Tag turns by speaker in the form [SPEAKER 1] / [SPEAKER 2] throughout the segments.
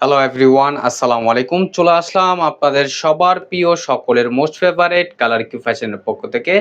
[SPEAKER 1] Hello everyone আসসালামু আলাইকুম চলে আসলাম আপনাদের সবার প্রিয় সকলের মোস্ট ফেভারেট কালার কিউ ফ্যাশনের পক্ষ থেকে।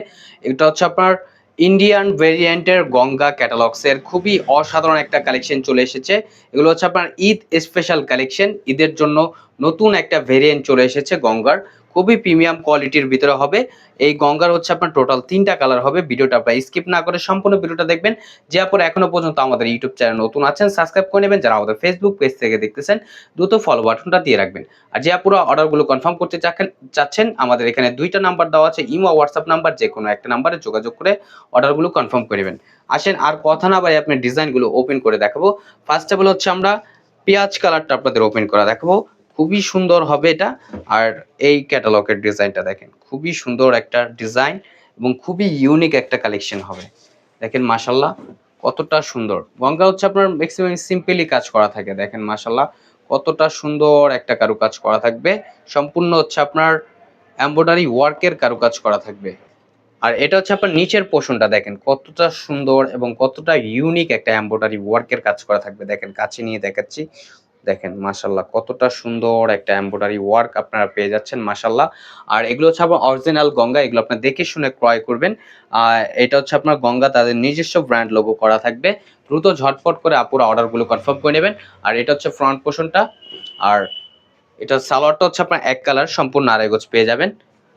[SPEAKER 1] এটা হচ্ছে আপনার ইন্ডিয়ান ভেরিয়েন্টের গঙ্গা ক্যাটালগসের খুবই অসাধারণ একটা কালেকশন চলে এসেছে। এগুলো হচ্ছে আপনার ঈদ স্পেশাল কালেকশন ঈদের জন্য নতুন একটা ভেরিয়েন্ট চলে এসেছে গঙ্গার। খুবই প্রিমিয়াম কোয়ালিটির ভিতরে হবে। এই গঙ্গার হচ্ছে আপনার টোটাল তিনটা কালার হবে। ভিডিওটা আপনার স্কিপ না করে সম্পূর্ণ ভিডিওটা দেখবেন। যে আপনার এখনও পর্যন্ত আমাদের ইউটিউব চ্যানেল নতুন আছেন সাবস্ক্রাইব করে নেবেন। যারা আমাদের ফেসবুক পেজ থেকে দেখতেছেন, দ্রুত ফলো বাটনটা দিয়ে রাখবেন। আর যে আপুরা অর্ডারগুলো কনফার্ম করতে চাচ্ছেন চাচ্ছেন, আমাদের এখানে দুইটা নাম্বার দেওয়া আছে। ইমো হোয়াটসঅ্যাপ নাম্বার যে কোনো একটা নাম্বারে যোগাযোগ করে অর্ডারগুলো কনফার্ম করে নেবেন। আসেন, আর কথা না বাড়ি আপনি ডিজাইনগুলো ওপেন করে দেখাবো। ফার্স্ট অফ অল হচ্ছে আমরা পেঁয়াজ কালারটা আপনাদের ওপেন করা দেখাবো। খুবই সুন্দর হবে এটা। আর এই ক্যাটালগের ডিজাইনটা দেখেন, খুবই সুন্দর একটা ডিজাইন এবং খুবই ইউনিক একটা কালেকশন হবে। দেখেন মাসাল্লাহ কতটা সুন্দর। গঙ্গা হচ্ছে আপনার ম্যাক্সিমাম সিম্পলি কাজ করা থাকে। দেখেন মাসাল্লাহ কতটা সুন্দর একটা কারুকাজ করা থাকবে। সম্পূর্ণ হচ্ছে আপনার এমব্রয়ডারি ওয়ার্কের কারুকাজ করা থাকবে। আর এটা হচ্ছে আপনার নিচের পোষণটা দেখেন, কতটা সুন্দর এবং কতটা ইউনিক একটা এমব্রয়ডারি ওয়ার্কের কাজ করা থাকবে। দেখেন কাছে নিয়ে দেখাচ্ছি। দেখেন মাশাল্লাহ কতটা সুন্দর একটা এমব্রয়ডারি ওয়ার্ক আপনারা পেয়ে যাচ্ছেন মাশাল্লাহ আর এগুলো হচ্ছে আপনার অরিজিনাল গঙ্গা, এগুলো আপনার দেখে শুনে ক্রয় করবেন। আর এটা হচ্ছে আপনার গঙ্গা, তাদের নিজস্ব ব্র্যান্ড লোগো করা থাকবে। দ্রুত ঝটপট করে আপুরা অর্ডারগুলো কনফার্ম করে নেবেন। আর এটা হচ্ছে ফ্রন্ট পোর্শনটা আর এটা সালোয়ারটা হচ্ছে আপনার এক কালার সম্পূর্ণ আড়াই গোছ পেয়ে যাবেন।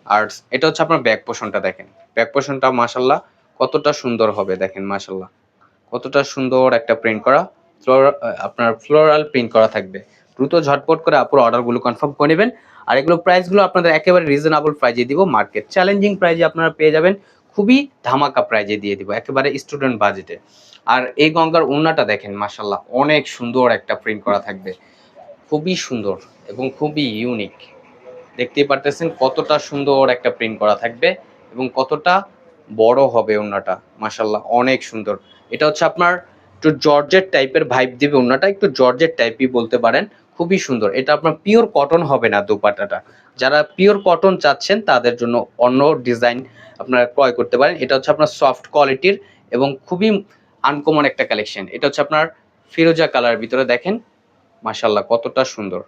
[SPEAKER 1] আর এটা হচ্ছে আপনার ব্যাক পোর্শনটা দেখেন। ব্যাক পোর্শনটা মাশাল্লাহ কতটা সুন্দর হবে, দেখেন মাশাল্লাহ কতটা সুন্দর একটা প্রিন্ট করা। আপনার ফ্লোরাল প্রিন্ট করা থাকবে। দ্রুত ঝটপট করে আপুর অর্ডারগুলো কনফার্ম করে নেবেন। আর এগুলো প্রাইসগুলো আপনাদের একেবারে রিজনেবল প্রাইজে দিব। মার্কেট চ্যালেঞ্জিং প্রাইজে আপনারা পেয়ে যাবেন। খুবই ধামাকা প্রাইজে দিয়ে দিব, একেবারে স্টুডেন্ট বাজেটে আর এই গঙ্গার ওড়নাটা দেখেন মাসাল্লাহ অনেক সুন্দর একটা প্রিন্ট করা থাকবে। খুবই সুন্দর এবং খুবই ইউনিক দেখতেই পারতেছেন কতটা সুন্দর একটা প্রিন্ট করা থাকবে এবং কতটা বড় হবে ওড়নাটা। মাসাল্লাহ অনেক সুন্দর। এটা হচ্ছে আপনার একটু জর্জেট টাইপের ভাইব দিবে ওনাটা, একটু জর্জেট টাইপই বলতে পারেন, খুবই সুন্দর। এটা আপনার পিওর কটন হবে না দোপাটাটা। যারা পিওর কটন চাচ্ছেন, তাদের জন্য অন্য ডিজাইন আপনারা ক্রয় করতে পারেন। এটা হচ্ছে আপনার সফট কোয়ালিটির এবং খুবই আনকমন একটা কালেকশন এটা হচ্ছে আপনার ফিরোজা কালার ভিতরে দেখেন মাসাল্লাহ কতটা সুন্দর।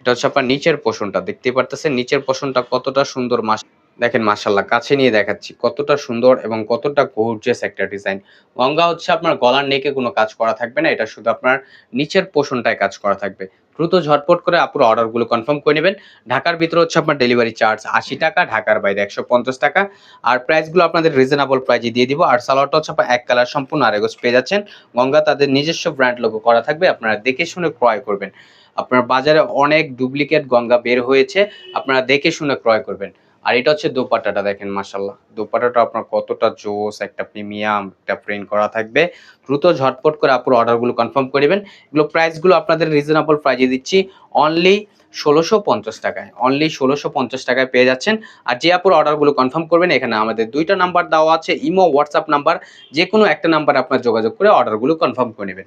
[SPEAKER 1] এটা হচ্ছে আপনার নিচের পোষণটা দেখতে পারতেছেন, নিচের পোষণটা কতটা সুন্দর মাস দেখেন মাশাল্লাহ কাছে নিয়ে দেখাচ্ছি কতটা সুন্দর এবং কতটা গর্জিয়াস একটা ডিজাইন গঙ্গা হচ্ছে আপনার গলার নেকে কোনো কাজ করা থাকবে না, এটা শুধু আপনার নিচের পোষণটায় কাজ করা থাকবে। দ্রুত ঝটপট করে আপুর অর্ডারগুলো কনফার্ম করে নেবেন। ঢাকার ভিতরে হচ্ছে আপনার ডেলিভারি চার্জ আশি টাকা, ঢাকার বাইরে একশো পঞ্চাশ টাকা। আর প্রাইসগুলো আপনাদের রিজনেবল প্রাইজে দিয়ে দিব। আর সালোয়ারটা হচ্ছে আপনার এক কালার সম্পূর্ণ আরেগোজ পেয়ে যাচ্ছেন। গঙ্গা তাদের নিজস্ব ব্র্যান্ড লোগো করা থাকবে, আপনারা দেখে শুনে ক্রয় করবেন। আপনার বাজারে অনেক ডুপ্লিকেট গঙ্গা বের হয়েছে, আপনারা দেখে শুনে ক্রয় করবেন। আর এটা হচ্ছে দোপাট্টাটা দেখেন মাসাল্লাহ দোপাট্টাটা আপনার কতটা জোস, একটা প্রিমিয়াম, একটা প্রিন্ট করা থাকবে। দ্রুত ঝটপট করে আপুর অর্ডারগুলো কনফার্ম করে নেবেন। এগুলো প্রাইসগুলো আপনাদের রিজনেবল প্রাইজে দিচ্ছি। অনলি ষোলোশো পঞ্চাশ টাকায় অনলি ষোলোশো পঞ্চাশ টাকায় পেয়ে যাচ্ছেন। আর যে আপুর অর্ডারগুলো কনফার্ম করবেন, এখানে আমাদের দুইটা নাম্বার দেওয়া আছে ইমো হোয়াটসঅ্যাপ নাম্বার যে কোনো একটা নাম্বার আপনার যোগাযোগ করে অর্ডারগুলো কনফার্ম করে নেবেন।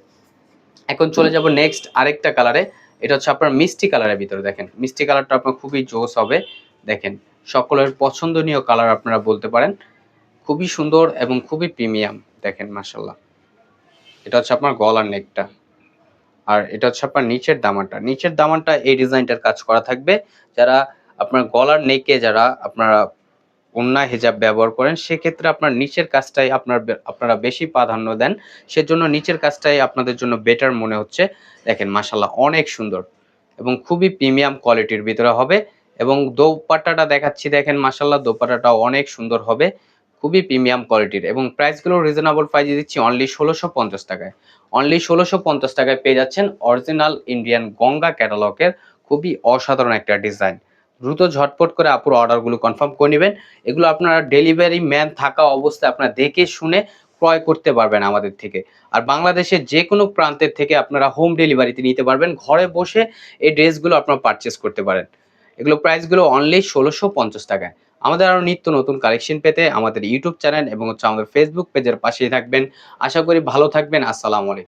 [SPEAKER 1] এখন চলে যাব নেক্সট আরেকটা কালারে এটা হচ্ছে আপনার মিষ্টি কালারের ভিতরে দেখেন। মিষ্টি কালারটা আপনার খুবই জোস হবে, দেখেন। সকলের পছন্দনীয় কালার আপনারা বলতে পারেন। খুবই সুন্দর এবং খুবই প্রিমিয়াম দেখেন মাসাল্লাহ এটা হচ্ছে আপনার গলার নেকটা আর এটা হচ্ছে আপনার নিচের দামানটা। নিচের দামানটা এই ডিজাইনটার কাজ করা থাকবে। যারা আপনার গলার নেকে যারা আপনারা অন্যায় হেজাব ব্যবহার করেন, সেক্ষেত্রে আপনার নিচের কাজটাই আপনার আপনারা বেশি প্রাধান্য দেন। সেজন্য নিচের কাজটাই আপনাদের জন্য বেটার মনে হচ্ছে। দেখেন মাসাল্লাহ অনেক সুন্দর এবং খুবই প্রিমিয়াম কোয়ালিটির ভিতরে হবে। এবং দোপাট্টাটা দেখাচ্ছি, দেখেন মাসাল্লাহ দোপাট্টাটা অনেক সুন্দর হবে, খুবই প্রিমিয়াম কোয়ালিটির এবং প্রাইসগুলো রিজনেবল প্রাইসে দিচ্ছি অনলি ষোলোশো পঞ্চাশ টাকায়। অনলি ষোলোশো পঞ্চাশ টাকায় পেয়ে যাচ্ছেন অরিজিনাল ইন্ডিয়ান গঙ্গা ক্যাটালগের খুবই অসাধারণ একটা ডিজাইন দ্রুত ঝটপট করে আপুর অর্ডারগুলো কনফার্ম করে নেবেন। এগুলো আপনারা ডেলিভারি ম্যান থাকা অবস্থায় আপনারা দেখে শুনে ক্রয় করতে পারবেন আমাদের থেকে। আর বাংলাদেশের যে কোনো প্রান্তের থেকে আপনারা হোম ডেলিভারিতে নিতে পারবেন। ঘরে বসে এই ড্রেসগুলো আপনারা পারচেস করতে পারেন। এগুলো প্রাইসগুলো অনলি ষোলোশো পঞ্চাশ টাকায়। আমাদের আরও নিত্য নতুন কালেকশন পেতে আমাদের ইউটিউব চ্যানেল এবং হচ্ছে আমাদের ফেসবুক পেজের পাশেই থাকবেন। আশা করি ভালো থাকবেন। আসসালামু আলাইকুম।